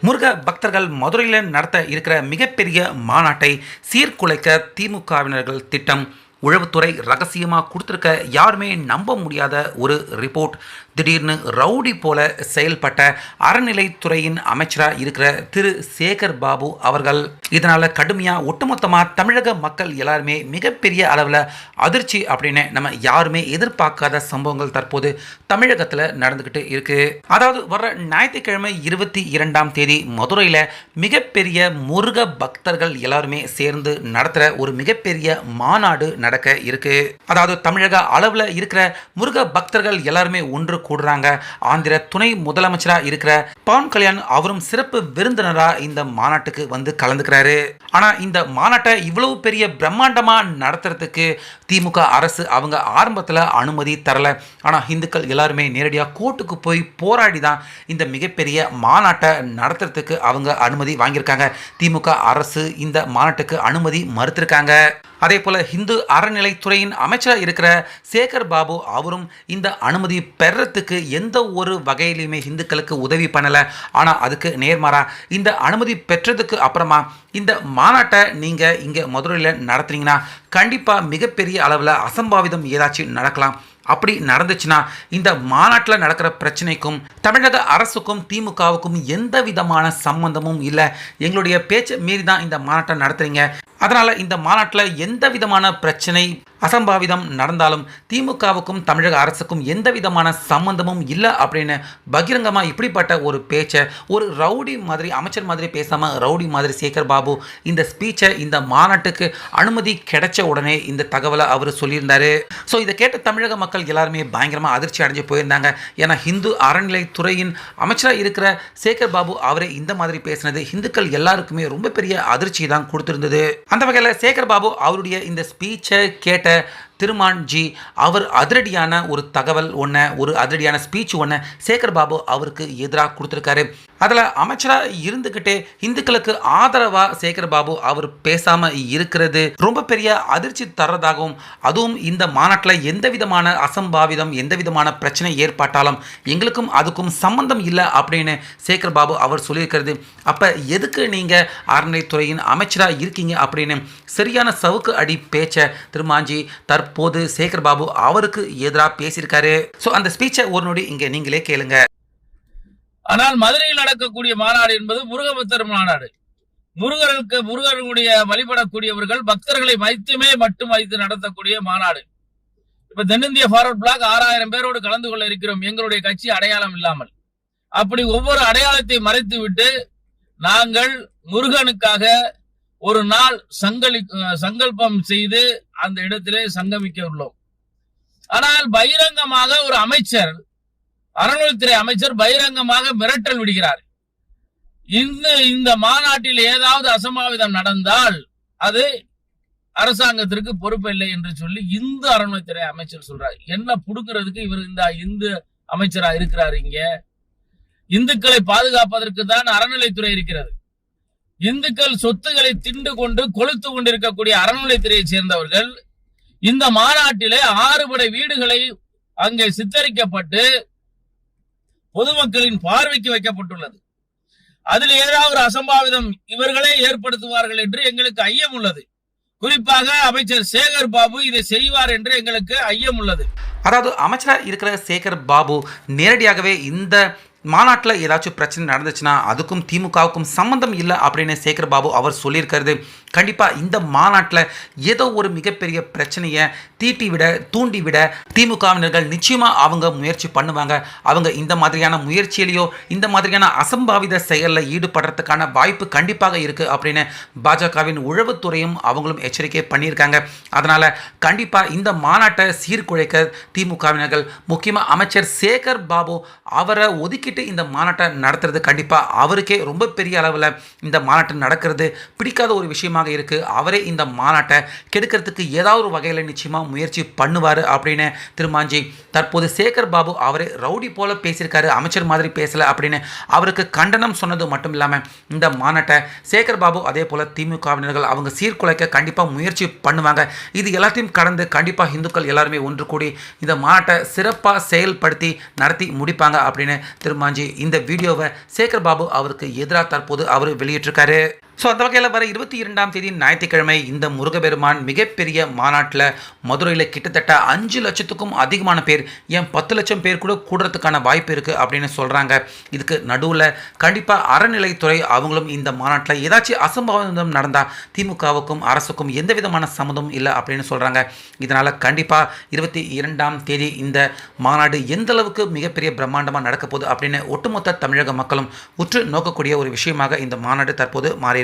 முருக பக்தர்கள் மதுரையில் நடத்த இருக்கிற மிகப்பெரிய மாநாட்டை சீர்குலைக்க திமுகவினர்கள் திட்டம். உளவுத்துறை ரகசியமாக கொடுத்துருக்க யாருமே நம்ப முடியாத ஒரு ரிப்போர்ட். திடீர்னு ரவுடி போல செயல்பட்ட அறநிலைத்துறையின் அமைச்சராக இருக்கிற திரு சேகர் பாபு அவர்கள். இதனால் கடுமையாக ஒட்டுமொத்தமாக தமிழக மக்கள் எல்லாருமே மிகப்பெரிய அளவில் அதிர்ச்சி அப்படின்னு நம்ம யாருமே எதிர்பார்க்காத சம்பவங்கள் தற்போது தமிழகத்தில் நடந்துக்கிட்டு இருக்கு. அதாவது வர ஞாயிற்றுக்கிழமை இருபத்தி இரண்டாம் தேதி மதுரையில் மிகப்பெரிய முருக பக்தர்கள் எல்லாருமே சேர்ந்து நடத்துகிற ஒரு மிகப்பெரிய மாநாடு நடக்க இருக்கு. அதாவது தமிழக அளவில் இருக்கிற முருக பக்தர்கள் எல்லாருமே ஒன்று கூடுறாங்க. ஆந்திர துணை முதலமைச்சராக இருக்கிற பவன் கல்யாண் அவரும் சிறப்பு விருந்தினராக இந்த மாநாட்டுக்கு வந்து கலந்துக்கிறாரு. ஆனால் இந்த மாநாட்டை இவ்வளவு பெரிய பிரம்மாண்டமாக நடத்துறதுக்கு திமுக அரசு அவங்க ஆரம்பத்தில் அனுமதி தரல. ஆனால் இந்துக்கள் எல்லாருமே நேரடியாக கோர்ட்டுக்கு போய் போராடி தான் இந்த மிகப்பெரிய மாநாட்டை நடத்துறதுக்கு அவங்க அனுமதி வாங்கியிருக்காங்க. திமுக அரசு இந்த மாநாட்டுக்கு அனுமதி மறுத்திருக்காங்க. அதே போல் இந்து அறநிலைத்துறையின் அமைச்சராக இருக்கிற சேகர் பாபு அவரும் இந்த அனுமதி பெறத்துக்கு எந்த ஒரு வகையிலையுமே இந்துக்களுக்கு உதவி பண்ணலை. ஆனால் அதுக்கு நேர்மாறா இந்த அனுமதி பெற்றதுக்கு அப்புறமா இந்த மாநாட்டை நீங்கள் இங்கே மதுரையில் நடத்துனீங்கன்னா கண்டிப்பாக மிகப்பெரிய அளவில் அசம்பாவிதம் ஏதாச்சும் நடக்கலாம். அப்படி நடந்துச்சுன்னா இந்த மாநாட்டில் நடக்கிற பிரச்சனைக்கும் தமிழக அரசுக்கும் திமுகவுக்கும் எந்த விதமான சம்பந்தமும் இல்லை. எங்களுடைய பேச்சை மீறி தான் இந்த மாநாட்டை நடத்துறீங்க. அதனால் இந்த மாநாட்டில் எந்த விதமான பிரச்சனை அசம்பாவிதம் நடந்தாலும் திமுகவுக்கும் தமிழக அரசுக்கும் எந்த விதமான சம்பந்தமும் இல்லை அப்படின்னு பகிரங்கமாக இப்படிப்பட்ட ஒரு பேச்சை ஒரு ரவுடி மாதிரி அமைச்சர் மாதிரி பேசாமல் ரவுடி மாதிரி சேகர் பாபு இந்த ஸ்பீச்சை இந்த மாநாட்டுக்கு அனுமதி கிடைச்ச உடனே இந்த தகவலை அவர் சொல்லியிருந்தாரு. ஸோ இதை கேட்ட தமிழக மக்கள் எல்லாருமே பயங்கரமாக அதிர்ச்சி அடைஞ்சு போயிருந்தாங்க. ஏன்னா ஹிந்து அறநிலைத்துறையின் அமைச்சராக இருக்கிற சேகர் பாபு அவரே இந்த மாதிரி பேசினது இந்துக்கள் எல்லாருக்குமே ரொம்ப பெரிய அதிர்ச்சி தான் கொடுத்திருந்தது. அந்த வகையில் சேகர் பாபு அவருடைய இந்த ஸ்பீச்சை கேட்ட திருமான்ஜி அவர் அதிரடியான ஒரு தகவல் ஒன்று ஒரு அதிரடியான ஸ்பீச் ஒன்று சேகர் பாபு அவருக்கு எதிராக கொடுத்துருக்காரு. அதில் அமைச்சராக இருந்துக்கிட்டே இந்துக்களுக்கு ஆதரவாக சேகர் பாபு அவர் பேசாமல் இருக்கிறது ரொம்ப பெரிய அதிர்ச்சி தர்றதாகவும் அதுவும் இந்த மாநாட்டில் எந்த விதமான அசம்பாவிதம் எந்த விதமான பிரச்சனை ஏற்பட்டாலும் எங்களுக்கும் அதுக்கும் சம்பந்தம் இல்லை அப்படின்னு சேகர் பாபு அவர் சொல்லியிருக்கிறது. அப்போ எதுக்கு நீங்கள் அறநிலைத்துறையின் அமைச்சராக இருக்கீங்க அப்படின்னு சரியான சவுக்கு அடி பேச்சை திருமாஞ்சி தற்போது சேகர் பாபு அவருக்கு எதிராக பேசியிருக்காரு. ஸோ அந்த ஸ்பீச்சை ஒரு நொடி இங்கே நீங்களே கேளுங்க. ஆனால் மதுரையில் நடக்கக்கூடிய மாநாடு என்பது முருகபக்தர் மாநாடு. முருகனுக்கு முருகனுடைய வழிபடக்கூடியவர்கள் பக்தர்களை வைத்துமே மட்டும் வைத்து நடத்தக்கூடிய மாநாடு. இப்ப தென்னிந்திய ஃபார்வர்ட் பிளாக் ஆறாயிரம் பேரோடு கலந்து கொள்ள இருக்கிறோம். எங்களுடைய கட்சி அடையாளம் இல்லாமல். அப்படி ஒவ்வொரு அடையாளத்தை மறைத்து விட்டு நாங்கள் முருகனுக்காக ஒரு நாள் சங்கலி சங்கல்பம் செய்து அந்த இடத்திலே சங்கமிக்க உள்ளோம். ஆனால் பகிரங்கமாக ஒரு அமைச்சர் அறநிலைத்துறை அமைச்சர் பகிரங்கமாக மிரட்டல் விடுகிறார். இந்த இந்த மாநாட்டில் ஏதாவது அசம்பாவிதம் நடந்தால் அது அரசாங்கத்திற்கு பொறுப்பு இல்லை என்று சொல்லி இந்து அறநிலைத்துறை அமைச்சர் சொல்றார். என்ன புடுங்கிறதுக்கு இவர் இந்த இந்து அமைச்சரா இருக்கிறார் இங்க? இந்துக்களை பாதுகாப்பதற்கு தான் அறநிலைத்துறை இருக்கிறது. இந்துக்கள் சொத்துக்களை திண்டு கொண்டு கொளுத்து கொண்டிருக்கக்கூடிய அறநிலைத்துறையை சேர்ந்தவர்கள் இந்த மாநாட்டிலே ஆறுபடை வீடுகளை அங்கே சித்தரிக்கப்பட்டு பொதுமக்களின் பார்வைக்கு வைக்கப்பட்டுள்ளது. அதில் ஏதாவது ஒரு அசம்பாவிதம் இவர்களே ஏற்படுத்துவார்கள் என்று எங்களுக்கு ஐயம் உள்ளது. குறிப்பாக அமைச்சர் சேகர் பாபு இதை செய்வார் என்று எங்களுக்கு ஐயம் உள்ளது. அதாவது அமைச்சராக இருக்கிற சேகர் பாபு நேரடியாகவே இந்த மாநாட்டில் ஏதாச்சும் பிரச்சனை நடந்துச்சுன்னா அதுக்கும் திமுகவுக்கும் சம்மந்தம் இல்லை அப்படின்னு சேகர் பாபு அவர் சொல்லியிருக்கிறது. கண்டிப்பாக இந்த மாநாட்டில் ஏதோ ஒரு மிகப்பெரிய பிரச்சனையை தீட்டி விட தூண்டி விட திமுகவினர்கள் நிச்சயமாக அவங்க முயற்சி பண்ணுவாங்க. அவங்க இந்த மாதிரியான முயற்சியிலையோ இந்த மாதிரியான அசம்பாவித செயலில் ஈடுபடுறதுக்கான வாய்ப்பு கண்டிப்பாக இருக்குது அப்படின்னு பாஜகவின் உழவுத்துறையும் அவங்களும் எச்சரிக்கை பண்ணியிருக்காங்க. அதனால் கண்டிப்பாக இந்த மாநாட்டை சீர்குலைக்க திமுகவினர்கள் முக்கியமாக அமைச்சர் சேகர் பாபு அவரை ஒதுக்கிட்டு இந்த மாநாட்டை நடத்துறது கண்டிப்பாக அவருக்கே ரொம்ப பெரிய அளவில் இந்த மாநாட்டு நடக்கிறது பிடிக்காத ஒரு விஷயமா விஷயமாக இருக்குது அவரே இந்த மாநாட்டை கெடுக்கிறதுக்கு ஏதாவது ஒரு வகையில் நிச்சயமாக முயற்சி பண்ணுவார் அப்படின்னு திருமாஞ்சி தற்போது சேகர் பாபு அவரே ரவுடி போல பேசியிருக்காரு அமைச்சர் மாதிரி பேசலை அப்படின்னு அவருக்கு கண்டனம் சொன்னது மட்டும் இல்லாமல் இந்த மாநாட்டை சேகர் பாபு அதே போல் திமுகவினர்கள் அவங்க சீர்குலைக்க கண்டிப்பாக முயற்சி பண்ணுவாங்க. இது எல்லாத்தையும் கடந்து கண்டிப்பாக இந்துக்கள் எல்லாருமே ஒன்று கூடி இந்த மாநாட்டை சிறப்பாக செயல்படுத்தி நடத்தி முடிப்பாங்க அப்படின்னு திருமாஞ்சி இந்த வீடியோவை சேகர் பாபு அவருக்கு எதிராக தற்போது அவர் வெளியிட்டிருக்காரு. ஸோ அந்த வகையில் வர இருபத்தி இரண்டாம் தேதி ஞாயிற்றுக்கிழமை இந்த முருகபெருமான் மிகப்பெரிய மாநாட்டில் மதுரையில் கிட்டத்தட்ட அஞ்சு லட்சத்துக்கும் அதிகமான பேர் ஏன் பத்து லட்சம் பேர் கூட கூடுறதுக்கான வாய்ப்பு இருக்குது அப்படின்னு சொல்கிறாங்க இதுக்கு நடுவில் கண்டிப்பாக அறநிலைத்துறை அவங்களும் இந்த மாநாட்டில் ஏதாச்சும் அசம்பாவிதம் நடந்தால் திமுகவுக்கும் அரசுக்கும் எந்த விதமான சம்மதமும் இல்லை அப்படின்னு சொல்கிறாங்க இதனால் கண்டிப்பாக இருபத்தி இரண்டாம் தேதி இந்த மாநாடு எந்த அளவுக்கு மிகப்பெரிய பிரம்மாண்டமாக நடக்க போகுது அப்படின்னு ஒட்டுமொத்த தமிழக மக்களும் உற்று நோக்கக்கூடிய ஒரு விஷயமாக இந்த மாநாடு தற்போது மாறி